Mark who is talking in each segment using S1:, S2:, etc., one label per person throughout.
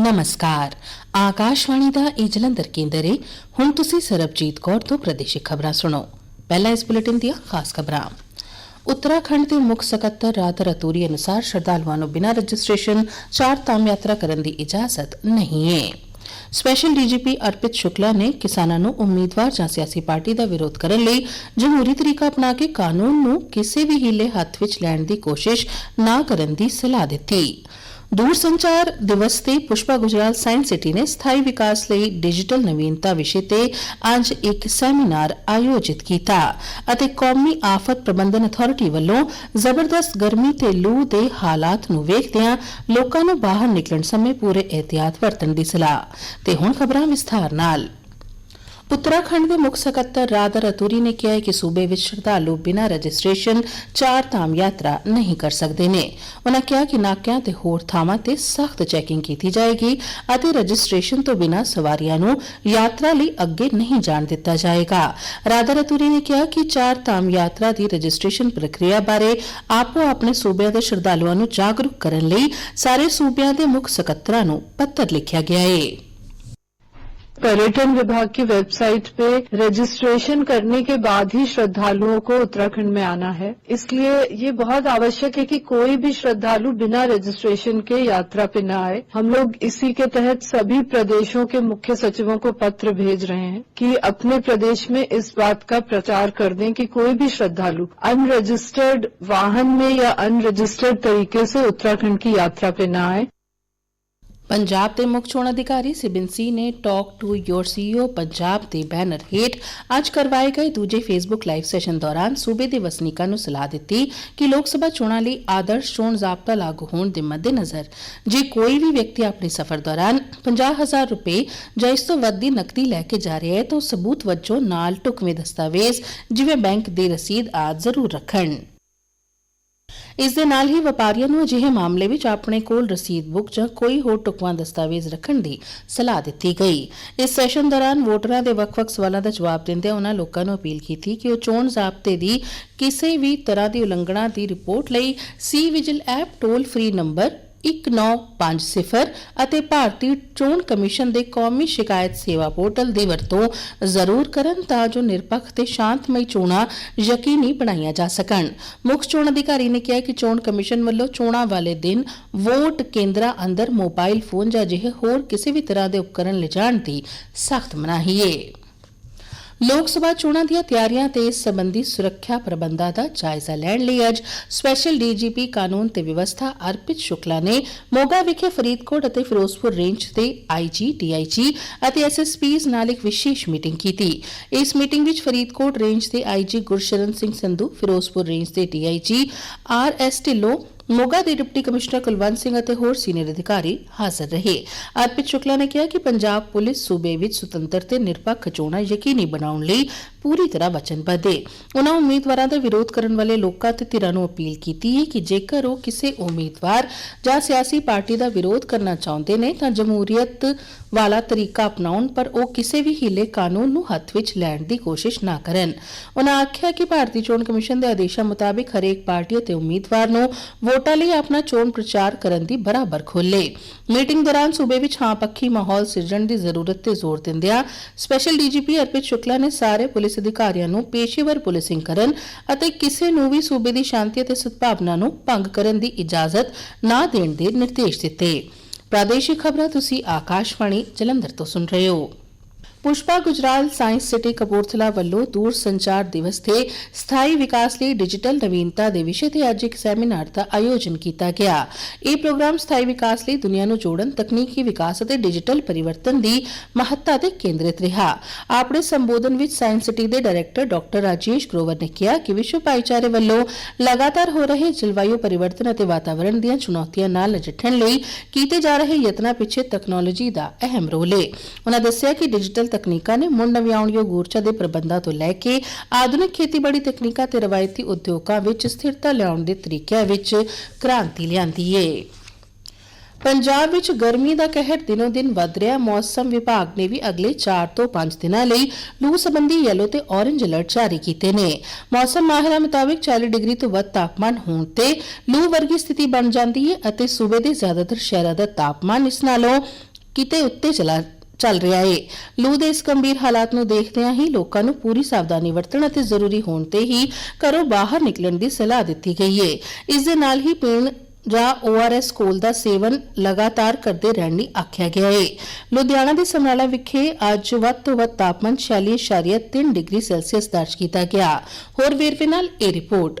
S1: ਨਮਸਕਾਰ। ਆਕਾਸ਼ਵਾਣੀ ਦਾ ਇਹ ਜਲੰਧਰ ਕੇਂਦਰ ਹੈ ਹੁਣ ਤੁਸੀਂ ਸਰਬਜੀਤ ਕੌਰ ਤੋਂ ਪ੍ਰਦੇਸ਼ਿਕ ਖਬਰਾਂ ਸੁਣੋ। ਪਹਿਲਾਂ ਇਸ ਬੁਲੇਟਿਨ ਦੀਆਂ ਖਾਸ ਖਬਰਾਂ। ਉੱਤਰਾਖੰਡ ਦੇ ਮੁੱਖ ਸਕੱਤਰ ਰਾਤ ਰਤੂਰੀ ਅਨੁਸਾਰ ਸ਼ਰਧਾਲੂਆਂ ਨੂੰ ਬਿਨਾਂ ਰਜਿਸਟ੍ਰੇਸ਼ਨ ਚਾਰ ਧਾਮ ਯਾਤਰਾ ਕਰਨ ਦੀ ਇਜਾਜ਼ਤ ਨਹੀਂ ਹੈ ਸਪੈਸ਼ਲ ਡੀਜੀਪੀ ਅਰਪਿਤ ਸ਼ੁਕਲਾ ਨੇ ਕਿਸਾਨਾਂ ਨੂੰ ਉਮੀਦਵਾਰ ਜਾਂ ਸਿਆਸੀ ਪਾਰਟੀ ਦਾ ਵਿਰੋਧ ਕਰਨ ਲਈ ਜਮਹੂਰੀ ਤਰੀਕਾ ਅਪਣਾ ਕੇ ਕਾਨੂੰਨ ਨੂੰ ਕਿਸੇ ਵੀ ਹੀਲੇ ਹੱਥ ਵਿੱਚ ਲੈਣ ਦੀ ਕੋਸ਼ਿਸ਼ ਨਾ ਕਰਨ ਦੀ ਸਲਾਹ ਦਿੱਤੀ। ਦੂਰਸੰਚਾਰ ਦਿਵਸ ਤੇ ਪੁਸ਼ਪਾ ਗੁਜਰਾਲ ਸਾਇੰਸ ਸਿਟੀ ਨੇ ਸਥਾਈ ਵਿਕਾਸ ਲਈ ਡਿਜੀਟਲ ਨਵੀਨਤਾ ਵਿਸ਼ੇ ਤੇ ਅੱਜ ਇੱਕ ਸੈਮੀਨਾਰ ਆਯੋਜਿਤ ਕੀਤਾ ਅਤੇ ਕੌਮੀ ਆਫਤ ਪ੍ਰਬੰਧਨ ਅਥਾਰਟੀ ਵੱਲੋਂ ਜ਼ਬਰਦਸਤ ਗਰਮੀ ਤੇ ਲੂ ਦੇ ਹਾਲਾਤ ਨੂੰ ਵੇਖਦਿਆਂ ਲੋਕਾਂ ਨੂੰ ਬਾਹਰ ਨਿਕਲਣ ਸਮੇਂ ਪੂਰੇ ਇhtiyat ਵਰਤਣ ਦੀ ਸਲਾਹ। ਤੇ ਹੁਣ ਖਬਰਾਂ ਵਿਸਥਾਰ ਨਾਲ। ਉੱਤਰਾਖੰਡ ਦੇ ਮੁੱਖ ਸਕੱਤਰ ਰਾਧਾ ਰਤੂਰੀ ਨੇ ਕਿਹਾ ਹੈ ਕਿ ਸੂਬੇ ਵਿੱਚ ਸ਼ਰਧਾਲੂ ਬਿਨਾਂ ਰਜਿਸਟ੍ਰੇਸ਼ਨ ਚਾਰ ਧਾਮ ਯਾਤਰਾ ਨਹੀਂ ਕਰ ਸਕਦੇ ਨੇ। ਉਨ੍ਹਾਂ ਕਿਹਾ ਕਿ ਨਾਕਿਆਂ ਤੇ ਹੋਰ ਥਾਵਾਂ ਤੇ ਸਖਤ ਚੈਕਿੰਗ ਕੀਤੀ ਜਾਏਗੀ ਅਤੇ ਰਜਿਸਟ੍ਰੇਸ਼ਨ ਤੋਂ ਬਿਨਾਂ ਸਵਾਰੀਆਂ ਨੂੰ ਯਾਤਰਾ ਲਈ ਅੱਗੇ ਨਹੀਂ ਜਾਣ ਦਿੱਤਾ ਜਾਏਗਾ। ਰਾਧਾ ਰਤੂਰੀ ਨੇ ਕਿਹਾ ਕਿ ਚਾਰ ਧਾਮ ਯਾਤਰਾ ਦੀ ਰਜਿਸਟ੍ਰੇਸ਼ਨ ਪ੍ਰਕਿਰਿਆ ਬਾਰੇ ਆਪੋ ਆਪਣੇ ਸੂਬਿਆਂ ਦੇ ਸ਼ਰਧਾਲੂਆਂ ਨੂੰ ਜਾਗਰੂਕ ਕਰਨ ਲਈ ਸਾਰੇ ਸੂਬਿਆਂ ਦੇ ਮੁੱਖ ਸਕੱਤਰਾਂ ਨੂੰ ਪੱਤਰ ਲਿਖਿਆ ਗਿਆ ਹੈ
S2: पर्यटन विभाग की वेबसाइट पे रजिस्ट्रेशन करने के बाद ही श्रद्धालुओं को उत्तराखंड में आना है। इसलिए ये बहुत आवश्यक है कि कोई भी श्रद्धालु बिना रजिस्ट्रेशन के यात्रा पे न आए। हम लोग इसी के तहत सभी प्रदेशों के मुख्य सचिवों को पत्र भेज रहे हैं कि अपने प्रदेश में इस बात का प्रचार कर दें कि कोई भी श्रद्धालु अनरजिस्टर्ड वाहन में या अनरजिस्टर्ड तरीके से उत्तराखंड की यात्रा पे न आए।
S1: ਪੰਜਾਬ ਦੇ ਮੁੱਖ ਚੋਣ ਅਧਿਕਾਰੀ ਸਿਬਿੰਸੀ ਨੇ talk to your CEO Punjab ਦੇ ਬੈਨਰ ਹੇਠ ਅੱਜ ਕਰਵਾਏ ਗਏ ਦੂਜੇ ਫੇਸਬੁੱਕ ਲਾਈਵ ਸੈਸ਼ਨ ਦੌਰਾਨ ਸੂਬੇ ਦੇ ਵਸਨੀਕਾਂ ਨੂੰ ਸਲਾਹ ਦਿੱਤੀ ਕਿ ਲੋਕ ਸਭਾ ਚੋਣਾਂ ਲਈ ਆਦਰਸ਼ ਚੋਣ ਜ਼ਾਬਤਾ ਲਾਗੂ ਹੋਣ ਦੇ ਮੱਦੇਨਜ਼ਰ ਜੇ ਕੋਈ ਵੀ ਵਿਅਕਤੀ ਆਪਣੇ ਸਫ਼ਰ ਦੌਰਾਨ 50000 ਰੁਪਏ ਜਾਂ ਇਸ ਤੋਂ ਵੱਧ ਦੀ ਨਕਦੀ ਲੈ ਕੇ ਜਾ ਰਿਹਾ ਹੈ ਤਾਂ ਸਬੂਤ ਵਜੋਂ ਨਾਲ ਢੁਕਵੇਂ ਦਸਤਾਵੇਜ਼ ਜਿਵੇਂ ਬੈਂਕ ਦੀ ਰਸੀਦ ਆਦਿ ਜ਼ਰੂਰ ਰੱਖਣ। ਇਸ ਦੇ ਨਾਲ ਹੀ ਵਪਾਰੀਆਂ ਨੂੰ ਅਜਿਹੇ ਮਾਮਲੇ ਵਿੱਚ ਆਪਣੇ ਕੋਲ ਰਸੀਦ ਬੁੱਕ ਜਾਂ ਕੋਈ ਹੋਰ ਟੁਕਵਾਂ ਦਸਤਾਵੇਜ਼ ਰੱਖਣ ਦੀ ਸਲਾਹ ਦਿੱਤੀ ਗਈ। ਇਸ ਸੈਸ਼ਨ ਦੌਰਾਨ ਵੋਟਰਾਂ ਦੇ ਵੱਖ-ਵੱਖ ਸਵਾਲਾਂ ਦਾ ਜਵਾਬ ਦਿੰਦਿਆਂ ਉਹਨਾਂ ਲੋਕਾਂ ਨੂੰ ਅਪੀਲ ਕੀਤੀ ਕਿ ਉਹ ਚੋਣ ਜ਼ਾਬਤੇ ਦੀ ਕਿਸੇ ਵੀ ਤਰ੍ਹਾਂ ਦੀ ਉਲੰਘਣਾ ਦੀ ਰਿਪੋਰਟ ਲਈ C vigil app toll free number 1950 ਅਤੇ ਭਾਰਤੀ ਚੋਣ ਕਮਿਸ਼ਨ ਦੇ ਕੌਮੀ ਸ਼ਿਕਾਇਤ ਸੇਵਾ ਪੋਰਟਲ ਦੀ ਵਰਤੋਂ ਜ਼ਰੂਰ ਕਰਨ ਤਾਂ ਜੋ ਨਿਰਪੱਖ ਤੇ ਸ਼ਾਂਤਮਈ ਚੋਣਾਂ ਯਕੀਨੀ ਬਣਾਈਆਂ ਜਾ ਸਕਣ। ਮੁੱਖ ਚੋਣ ਅਧਿਕਾਰੀ ਨੇ ਕਿਹਾ ਕਿ ਚੋਣ ਕਮਿਸ਼ਨ ਵੱਲੋਂ ਚੋਣਾਂ ਵਾਲੇ ਦਿਨ ਵੋਟ ਕੇਂਦਰਾਂ ਅੰਦਰ ਮੋਬਾਈਲ ਫੋਨ ਜਾਂ ਅਜਿਹੇ ਹੋਰ ਕਿਸੇ ਵੀ ਤਰ੍ਹਾਂ ਦੇ ਉਪਕਰਨ ਲਿਜਾਣ ਦੀ ਸਖਤ ਮਨਾਹੀ ਹੈ ਲੋਕ ਸਭਾ ਚੋਣਾਂ ਦੀਆਂ ਤਿਆਰੀਆਂ ਤੇ ਇਸ ਸੰਬੰਧੀ ਸੁਰੱਖਿਆ ਪ੍ਰਬੰਧਾਂ ਦਾ ਜਾਇਜ਼ਾ ਲੈਣ ਲਈ ਅੱਜ ਸਪੈਸ਼ਲ ਡੀਜੀਪੀ ਕਾਨੂੰਨ ਤੇ ਵਿਵਸਥਾ ਅਰਪਿਤ ਸ਼ੁਕਲਾ ਨੇ ਮੋਗਾ ਵਿਖੇ ਫਰੀਦਕੋਟ ਅਤੇ ਫਿਰੋਜ਼ਪੁਰ ਰੇਂਜ ਦੇ ਆਈਜੀ ਡੀਆਈਜੀ ਅਤੇ ਐਸਐਸਪੀਜ਼ ਨਾਲ ਇੱਕ ਵਿਸ਼ੇਸ਼ ਮੀਟਿੰਗ ਕੀਤੀ। ਇਸ ਮੀਟਿੰਗ ਵਿੱਚ ਫਰੀਦਕੋਟ ਰੇਂਜ ਦੇ ਆਈਜੀ ਗੁਰਸ਼ਰਨ ਸਿੰਘ ਸੰਧੂ, ਫਿਰੋਜ਼ਪੁਰ ਰੇਂਜ ਦੇ DIG R S Dhillon Moga ਦੇ ਡਿਪਟੀ ਕਮਿਸ਼ਨਰ ਕੁਲਵੰਤ ਸਿੰਘ ਅਤੇ ਹੋਰ ਸੀਨੀਅਰ ਅਧਿਕਾਰੀ ਹਾਜ਼ਰ ਰਹੇ। ਅਰਪਿਤ ਸ਼ੁਕਲਾ ਨੇ ਕਿਹਾ ਕਿ ਪੰਜਾਬ ਪੁਲਿਸ ਸੂਬੇ ਵਿੱਚ ਸੁਤੰਤਰ ਤੇ ਨਿਰਪੱਖ ਚੋਣਾਂ ਯਕੀਨੀ ਬਣਾਉਣ ਲਈ ਪੂਰੀ ਤਰ੍ਹਾਂ ਵਚਨਬੱਧ ਹੈ ਉਹਨਾਂ ਉਮੀਦਵਾਰਾਂ ਦਾ ਵਿਰੋਧ ਕਰਨ ਵਾਲੇ ਲੋਕਾਂ ਤੇ ਧਿਰਾਂ ਨੂੰ ਅਪੀਲ ਕੀਤੀ ਹੈ ਕਿ ਜੇਕਰ ਉਹ ਕਿਸੇ ਉਮੀਦਵਾਰ ਜਾਂ ਸਿਆਸੀ ਪਾਰਟੀ ਦਾ ਵਿਰੋਧ ਕਰਨਾ ਚਾਹੁੰਦੇ ਨੇ ਤਾਂ ਜਮਹੂਰੀਅਤ ਵਾਲਾ ਤਰੀਕਾ ਅਪਣਾਉਣ, ਪਰ ਉਹ ਕਿਸੇ ਵੀ ਹੀਲੇ ਕਾਨੂੰਨ ਨੂੰ ਹੱਥ ਵਿੱਚ ਲੈਣ ਦੀ ਕੋਸ਼ਿਸ਼ ਨਾ ਕਰਨ। ਉਹਨਾਂ ਆਖਿਆ ਕਿ ਭਾਰਤੀ ਚੋਣ ਕਮਿਸ਼ਨ ਦੇ ਆਦੇਸ਼ਾਂ ਮੁਤਾਬਿਕ ਹਰੇਕ ਪਾਰਟੀ ਅਤੇ ਉਮੀਦਵਾਰ ਨੂੰ ਵੋਟਾਂ ਲਈ ਆਪਣਾ ਚੋਣ ਪ੍ਰਚਾਰ ਕਰਨ ਦੀ ਬਰਾਬਰ ਖੋਲੇ ਮੀਟਿੰਗ ਦੌਰਾਨ ਸੂਬੇ ਵਿੱਚ ਹਾਂ ਪੱਖੀ ਮਾਹੌਲ ਸਿਰਜਣ ਦੀ ਜ਼ਰੂਰਤ ਤੇ ਜ਼ੋਰ ਦਿੰਦਿਆਂ ਸਪੈਸ਼ਲ ਡੀਜੀਪੀ ਅਰਪਿਤ ਸ਼ੁਕਲਾ ਨੇ ਸਾਰੇ ਪੁਲਿਸ ਅਧਿਕਾਰੀਆਂ ਨੂੰ ਪੇਸ਼ੇਵਰ ਪੁਲਿਸਿੰਗ ਕਰਨ ਅਤੇ ਕਿਸੇ ਨੂੰ ਵੀ ਸੂਬੇ ਦੀ ਸ਼ਾਂਤੀ ਅਤੇ ਸਦਭਾਵਨਾ ਨੂੰ ਭੰਗ ਕਰਨ ਦੀ ਇਜਾਜ਼ਤ ਨਾ ਦੇਣ ਦੇ ਨਿਰਦੇਸ਼ ਦਿੱਤੇ। ਪ੍ਰਾਦੇਸ਼ਿਕ ਖਬਰਾਂ ਤੁਸੀਂ ਆਕਾਸ਼ਵਾਣੀ ਜਲੰਧਰ ਤੋਂ ਸੁਣ ਰਹੇ ਹੋ। ਪੁਸ਼ਪਾ ਗੁਜਰਾਲ ਸਾਇੰਸ ਸਿਟੀ ਕਪੂਰਥਲਾ ਵੱਲੋਂ ਦੂਰ ਸੰਚਾਰ ਦਿਵਸ ਤੇ ਸਥਾਈ ਵਿਕਾਸ ਲਈ ਡਿਜੀਟਲ ਨਵੀਨਤਾ ਦੇ ਵਿਸ਼ੇ ਤੇ ਅੱਜ ਇੱਕ ਸੈਮੀਨਾਰ ਦਾ ਆਯੋਜਨ ਕੀਤਾ ਗਿਆ। ਇਹ ਪ੍ਰੋਗਰਾਮ ਸਥਾਈ ਵਿਕਾਸ ਲਈ ਦੁਨੀਆ ਨੂੰ ਜੋੜਨ, ਤਕਨੀਕੀ ਵਿਕਾਸ ਅਤੇ ਡਿਜੀਟਲ ਪਰਿਵਰਤਨ ਦੀ ਮਹੱਤਤਾ ਤੇ ਕੇਂਦਰਿਤ ਰਿਹਾ। ਆਪਣੇ ਸੰਬੋਧਨ ਵਿੱਚ ਸਾਇੰਸ ਸਿਟੀ ਦੇ ਡਾਇਰੈਕਟਰ ਡਾਕਟਰ ਰਾਜੇਸ਼ ਗਰੋਵਰ ਨੇ ਕਿਹਾ ਕਿ ਵਿਸ਼ਵ ਭਾਈਚਾਰੇ ਵੱਲੋਂ ਲਗਾਤਾਰ ਹੋ ਰਹੇ ਜਲਵਾਯੂ ਪਰਿਵਰਤਨ ਅਤੇ ਵਾਤਾਵਰਣ ਦੀਆਂ ਚੁਣੌਤੀਆਂ ਨਾਲ ਨਜਿੱਠਣ ਲਈ ਕੀਤੇ ਜਾ ਰਹੇ ਯਤਨਾਂ ਪਿੱਛੇ ਤਕਨਾਲੋਜੀ ਦਾ ਅਹਿਮ ਰੋਲ ਹੈ ਉਹਨਾਂ ਦੱਸਿਆ ਕਿ ਡਿਜੀਟਲ ਤਕਨੀਕਾਂ ਨੇ ਮੁੜ ਨਵਿਆਉਣਯੋਗ ਊਰਜਾ ਦੇ ਪ੍ਰਬੰਧਾਂ ਤੋਂ ਲੈ ਕੇ ਆਧੁਨਿਕ ਖੇਤੀਬਾੜੀ ਤਕਨੀਕਾਂ ਤੇ ਰਵਾਇਤੀ ਉਦਯੋਗਾਂ ਵਿੱਚ ਸਥਿਰਤਾ ਲਿਆਉਣ ਦੇ ਤਰੀਕਿਆਂ ਵਿੱਚ ਕ੍ਰਾਂਤੀ ਲਿਆਂਦੀ ਏ। ਪੰਜਾਬ ਵਿੱਚ ਗਰਮੀ ਦਾ ਕਹਿਰ ਦਿਨੋ ਦਿਨ ਵੱਧ ਰਿਹਾ। ਮੌਸਮ ਵਿਭਾਗ ਨੇ ਵੀ ਅਗਲੇ 4 ਤੋਂ 5 ਦਿਨਾਂ ਲਈ ਲੂ ਸੰਬੰਧੀ ਯੈਲੋ ਤੇ ਔਰੰਜ ਅਲਰਟ ਜਾਰੀ ਕੀਤੇ ਨੇ। ਮੌਸਮ ਮਾਹਿਰਾਂ ਮੁਤਾਬਿਕ 40 ਡਿਗਰੀ ਤੋਂ ਵੱਧ ਤਾਪਮਾਨ ਹੋਣ ਤੇ ਲੂ ਵਰਗੀ ਸਥਿਤੀ ਬਣ ਜਾਂਦੀ ਹੈ ਅਤੇ ਸੂਬੇ ਦੇ ਜ਼ਿਆਦਾਤਰ ਸ਼ਹਿਰਾਂ ਦਾ ਤਾਪਮਾਨ ਇਸ ਨਾਲੋਂ ਕਿਤੇ ਉੱਤੇ ਚਲਾ ਚੱਲ ਰਿਹਾ ਏ। ਲੂ ਦੇ ਇਸ ਗੰਭੀਰ ਹਾਲਾਤ ਨੂੰ ਦੇਖਦਿਆਂ ਹੀ ਲੋਕਾਂ ਨੂੰ ਪੂਰੀ ਸਾਵਧਾਨੀ ਵਰਤਣ ਅਤੇ ਜ਼ਰੂਰੀ ਹੋਣ ਤੇ ਹੀ ਘਰੋਂ ਬਾਹਰ ਨਿਕਲਣ ਦੀ ਸਲਾਹ ਦਿੱਤੀ ਗਈ ਏ। ਇਸ ਦੇ ਨਾਲ ਹੀ ਪੀਣ ਜਾਂ ORS ਕੋਲ ਦਾ ਸੇਵਨ ਲਗਾਤਾਰ ਕਰਦੇ ਰਹਿਣ ਲਈ ਆਖਿਆ ਗਿਆ ਏ। ਲੁਧਿਆਣਾ ਦੇ ਸਮਰਾਲਾ ਵਿਖੇ ਅੱਜ ਵੱਧ ਤੋਂ ਵੱਧ ਤਾਪਮਾਨ 46.3 ਡਿਗਰੀ ਸੈਲਸੀਅਸ ਦਰਜ ਕੀਤਾ ਗਿਆ। ਹੋਰ ਵੇਰਵੇ ਨਾਲ ਇਹ ਰਿਪੋਰਟ।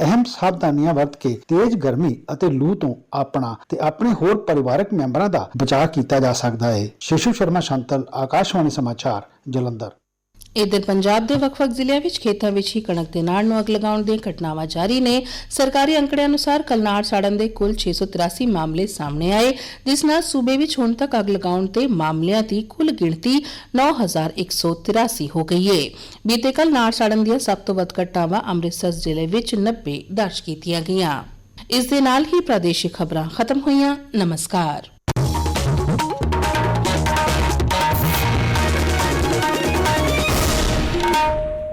S3: ਅਹਿਮ ਸਾਵਧਾਨੀਆਂ ਵਰਤ ਕੇ ਤੇਜ਼ ਗਰਮੀ ਅਤੇ ਲੂ ਤੋਂ ਆਪਣਾ ਤੇ ਆਪਣੇ ਹੋਰ ਪਰਿਵਾਰਕ ਮੈਂਬਰਾਂ ਦਾ ਬਚਾਅ ਕੀਤਾ ਜਾ ਸਕਦਾ ਹੈ। ਸ਼ਿਸ਼ੂ ਸ਼ਰਮਾ, ਸ਼ੰਤਲ, ਆਕਾਸ਼ਵਾਣੀ ਸਮਾਚਾਰ, ਜਲੰਧਰ।
S1: ਇਧਰ ਪੰਜਾਬ ਦੇ ਵੱਖ-ਵੱਖ ਜ਼ਿਲ੍ਹਿਆਂ ਵਿੱਚ ਖੇਤਾਂ ਵਿੱਚ ਹੀ ਕਣਕ ਦੇ ਨਾੜ ਨੂੰ ਅੱਗ ਲਗਾਉਣ ਦੀਆਂ ਘਟਨਾਵਾਂ ਜਾਰੀ ਨੇ। ਸਰਕਾਰੀ ਅੰਕੜਿਆਂ ਅਨੁਸਾਰ ਕੱਲ ਨਾੜ ਸਾੜਨ ਦੇ ਕੁੱਲ 683 ਮਾਮਲੇ ਸਾਹਮਣੇ ਆਏ, ਜਿਸ ਨਾਲ ਸੂਬੇ ਵਿੱਚ ਹੁਣ ਤੱਕ ਅੱਗ ਲਗਾਉਣ ਤੇ ਮਾਮਲਿਆਂ ਦੀ ਕੁੱਲ ਗਿਣਤੀ 9183 ਹੋ ਗਈ ਹੈ ਬੀਤੇ ਕੱਲ ਨਾੜ ਸਾੜਨ ਦੀਆਂ ਸਭ ਤੋਂ ਵੱਧ ਘਟਨਾਵਾਂ ਅੰਮ੍ਰਿਤਸਰ ਜ਼ਿਲ੍ਹੇ ਵਿੱਚ 90 ਦਰਜ ਕੀਤੀਆਂ ਗਈਆਂ। ਇਸ ਦੇ ਨਾਲ ਹੀ ਪ੍ਰਾਦੇਸ਼ਿਕ ਖਬਰਾਂ ਖਤਮ ਹੋਈਆਂ। ਨਮਸਕਾਰ।